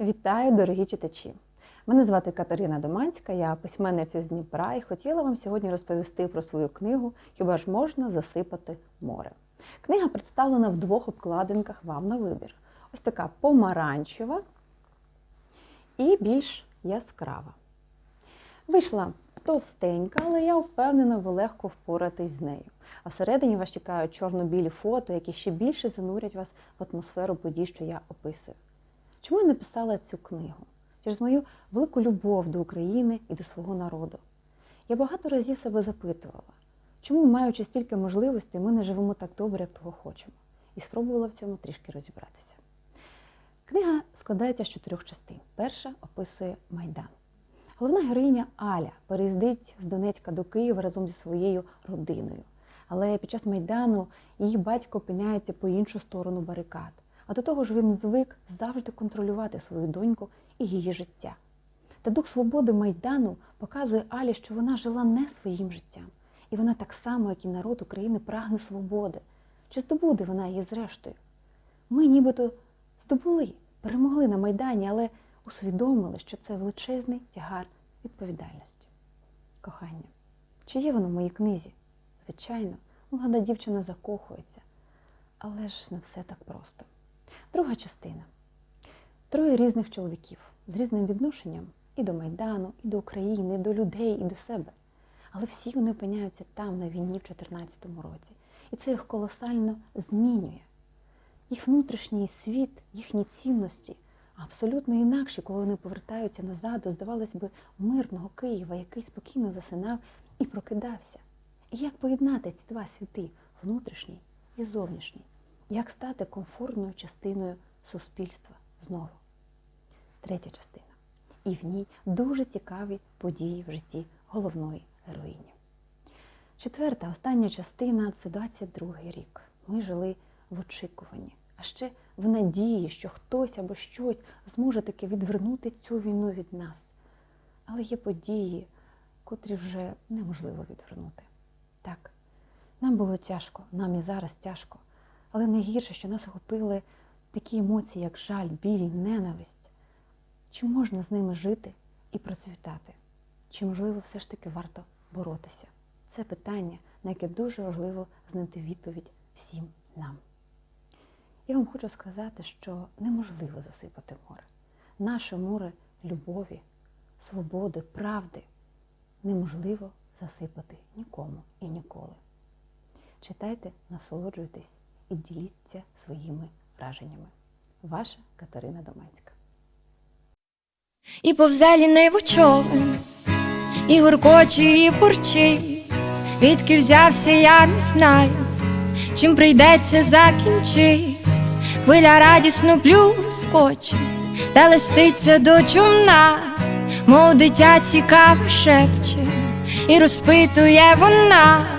Вітаю, дорогі читачі! Мене звати Катерина Доманська, я письменниця з Дніпра і хотіла вам сьогодні розповісти про свою книгу Хіба ж можна засипати море. Книга представлена в двох обкладинках вам на вибір. Ось така помаранчева і більш яскрава. Вийшла товстенька, але я впевнена, ви легко впоратись з нею. А всередині вас чекають чорно-білі фото, які ще більше занурять вас в атмосферу подій, що я описую. Чому я написала цю книгу? Через мою велику любов до України і до свого народу. Я багато разів себе запитувала, чому, маючи стільки можливостей, ми не живемо так добре, як того хочемо, і спробувала в цьому трішки розібратися. Книга складається з чотирьох частин. Перша описує Майдан. Головна героїня Аля переїздить з Донецька до Києва разом зі своєю родиною. Але під час Майдану її батько опиняється по іншу сторону барикад. А до того ж він звик завжди контролювати свою доньку і її життя. Та дух свободи Майдану показує Алі, що вона жила не своїм життям, і вона так само, як і народ України, прагне свободи. Чи здобуде вона її зрештою? Ми нібито здобули, перемогли на Майдані, але усвідомили, що це величезний тягар відповідальності. Кохання, чи є воно в моїй книзі? Звичайно, молода дівчина закохується, але ж не все так просто. Друга частина. Троє різних чоловіків з різним відношенням і до Майдану, і до України, і до людей, і до себе. Але всі вони опиняються там, на війні в 2014 році. І це їх колосально змінює. Їх внутрішній світ, їхні цінності абсолютно інакші, коли вони повертаються назад до, здавалось би, мирного Києва, який спокійно засинав і прокидався. І як поєднати ці два світи внутрішній і зовнішній? Як стати комфортною частиною суспільства знову? Третя частина. І в ній дуже цікаві події в житті головної героїні. Четверта, остання частина це 22-й рік. Ми жили в очікуванні, а ще в надії, що хтось або щось зможе таки відвернути цю війну від нас. Але є події, котрі вже неможливо відвернути. Так, нам було тяжко, нам і зараз тяжко. Але найгірше, що нас охопили такі емоції, як жаль, біль, ненависть. Чи можна з ними жити і процвітати? Чи, можливо, все ж таки варто боротися? Це питання, на яке дуже важливо знайти відповідь всім нам. Я вам хочу сказати, що неможливо засипати море. Наше море любові, свободи, правди неможливо засипати нікому і ніколи. Читайте, насолоджуйтесь і діліться своїми враженнями. Ваша Катерина Доманська. І повзе ліниву човен, і гуркоче, і бурчить, Відки взявся, я не знаю, чим прийдеться закінчить. Хвиля радісно плюскоче, та листиться до чумна, мов дитя цікаво шепче, і розпитує вона,